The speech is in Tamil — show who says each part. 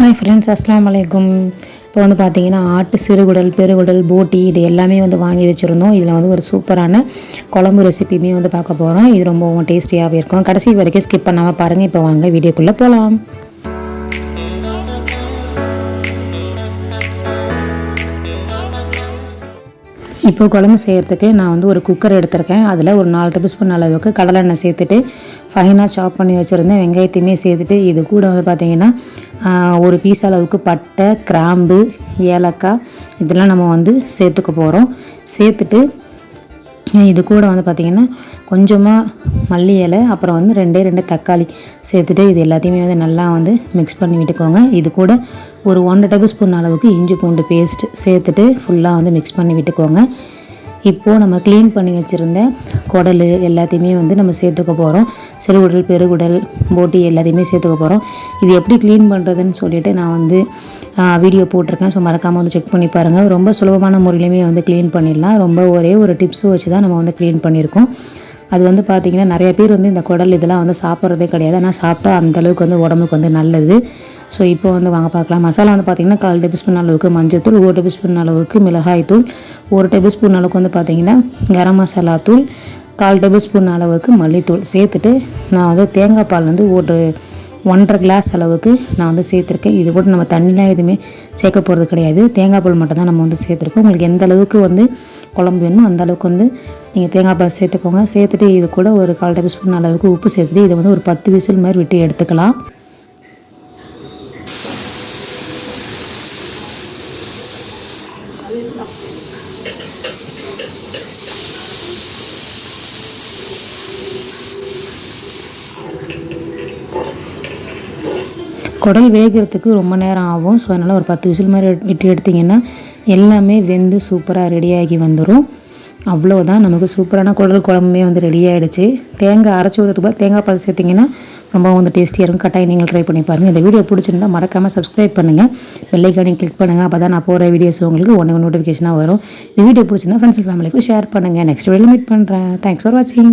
Speaker 1: ஹாய் ஃப்ரெண்ட்ஸ் அஸ்லாம் வலைக்கும் இப்போ வந்து பார்த்தீங்கன்னா ஆட்டு சிறுகுடல் பெருகுடல் போட்டி இது எல்லாமே வந்து வாங்கி வச்சுருந்தோம். இதில் வந்து ஒரு சூப்பரான குழம்பு ரெசிபியுமே வந்து பார்க்க போகிறோம் இது ரொம்பவும் டேஸ்டியாகவே இருக்கும். கடைசி வரைக்கும் ஸ்கிப் பண்ணாமல் பாருங்கள் இப்போ வாங்க வீடியோக்குள்ளே போகலாம் இப்போ குழம்பு செய்கிறதுக்கு நான் வந்து ஒரு குக்கர் எடுத்திருக்கேன். அதில் ஒரு நாலு டேபிள் ஸ்பூன் அளவுக்கு கடலெண்ணெய் சேர்த்துட்டு ஃபைனாக சாப் பண்ணி வச்சுருந்தேன். வெங்காயத்தையுமே சேர்த்துட்டு இது கூட வந்து பார்த்திங்கன்னா ஒரு பீஸ் அளவுக்கு பட்டை கிராம்பு ஏலக்காய் இதெல்லாம் நம்ம வந்து சேர்த்துக்க போகிறோம் சேர்த்துட்டு இது கூட வந்து பார்த்திங்கன்னா கொஞ்சமாக மல்லி இலை அப்புறம் வந்து ரெண்டே ரெண்டு தக்காளி சேர்த்துட்டு இது எல்லாத்தையுமே வந்து நல்லா வந்து மிக்ஸ் பண்ணி விட்டுக்கோங்க. இது கூட ஒரு ஒன்றரை டேபிள் ஸ்பூன் அளவுக்கு இஞ்சி பூண்டு பேஸ்ட் சேர்த்துட்டு ஃபுல்லாக வந்து மிக்ஸ் பண்ணி விட்டுக்கோங்க. இப்போது நம்ம க்ளீன் பண்ணி வச்சுருந்த குடல் எல்லாத்தையுமே வந்து நம்ம சேர்த்துக்க போகிறோம் சிறுகுடல் பெருகுடல் போட்டி எல்லாத்தையுமே சேர்த்துக்க போகிறோம் இது எப்படி க்ளீன் பண்ணுறதுன்னு சொல்லிட்டு நான் வந்து வீடியோ போட்டிருக்கேன். ஸோ மறக்காமல் வந்து செக் பண்ணி பாருங்கள் ரொம்ப சுலபமான முறையிலுமே வந்து க்ளீன் பண்ணிடலாம். ரொம்ப ஒரே ஒரு டிப்ஸ் வச்சு தான் நம்ம வந்து க்ளீன் பண்ணியிருக்கோம். அது வந்து பார்த்திங்கன்னா நிறைய பேர் வந்து இந்த குடல் இதெல்லாம் வந்து சாப்பிட்றதே கிடையாது. ஆனால் சாப்பிட்டா அந்த அளவுக்கு வந்து உடம்புக்கு வந்து நல்லது. ஸோ இப்போ வந்து வாங்க பார்க்கலாம். மசாலா வந்து பார்த்திங்கன்னா கால் டேபிள் ஸ்பூன் அளவுக்கு மஞ்சத்தூள் ஒரு டேபிள் ஸ்பூன் அளவுக்கு மிளகாய் தூள் ஒரு டேபிள் ஸ்பூன் அளவுக்கு வந்து பார்த்திங்கன்னா கரம் மசாலா தூள் கால் டேபிள் ஸ்பூன் அளவுக்கு மல்லித்தூள். சேர்த்துட்டு நான் வந்து தேங்காய் பால் வந்து ஒரு ஒன்றரை கிளாஸ் அளவுக்கு நான் வந்து சேர்த்துருக்கேன். இது கூட நம்ம தண்ணிலாம் எதுவுமே சேர்க்க போகிறது கிடையாது. தேங்காய் பால் மட்டும் தான் நம்ம வந்து சேர்த்துருக்கோம். உங்களுக்கு எந்த அளவுக்கு வந்து குழம்பு வேணுமோ அந்த அளவுக்கு வந்து நீங்கள் தேங்காய் பால் சேர்த்துக்கோங்க. சேர்த்துட்டு இது கூட ஒரு கால் டேபிள் ஸ்பூன் அளவுக்கு உப்பு சேர்த்துட்டு இதை வந்து ஒரு பத்து விசில் மாதிரி விட்டு எடுத்துக்கலாம். குடல் வேகிறதுக்கு ரொம்ப நேரம் ஆகும். ஸோ அதனால் ஒரு பத்து விசில் மாதிரி விட்டு எடுத்திங்கன்னா எல்லாமே வெந்து சூப்பராக ரெடியாகி வந்துடும் அவ்வளோதான் நமக்கு சூப்பரான குடல் குழம்புமே வந்து ரெடி ஆகிடுச்சு தேங்காய் அரைச்சி ஊற்றுறதுக்கு தேங்காய் பால் சேர்த்திங்கன்னா ரொம்ப வந்து டேஸ்டியாக இருக்கும். கட்டாயம் நீங்கள் ட்ரை பண்ணி பாருங்கள் இந்த வீடியோ பிடிச்சிருந்தால் மறக்காமல் சப்ஸ்கிரைப் பண்ணுங்கள் பெல்லைக்கானே கிளிக் பண்ணுங்கள் அப்போ தான் நான் போகிற வீடியோஸ் உங்களுக்கு ஒன்று நோட்டிஃபிகேஷனாக வரும். இந்த வீடியோ பிடிச்சிருந்தா ஃப்ரெண்ட்ஸ் அண்ட் ஃபேமிலிக்கும் ஷேர் பண்ணுங்கள் நெக்ஸ்ட் வீடியோ மீட் பண்ணுறேன் தேங்க்ஸ் ஃபார் வாட்சிங்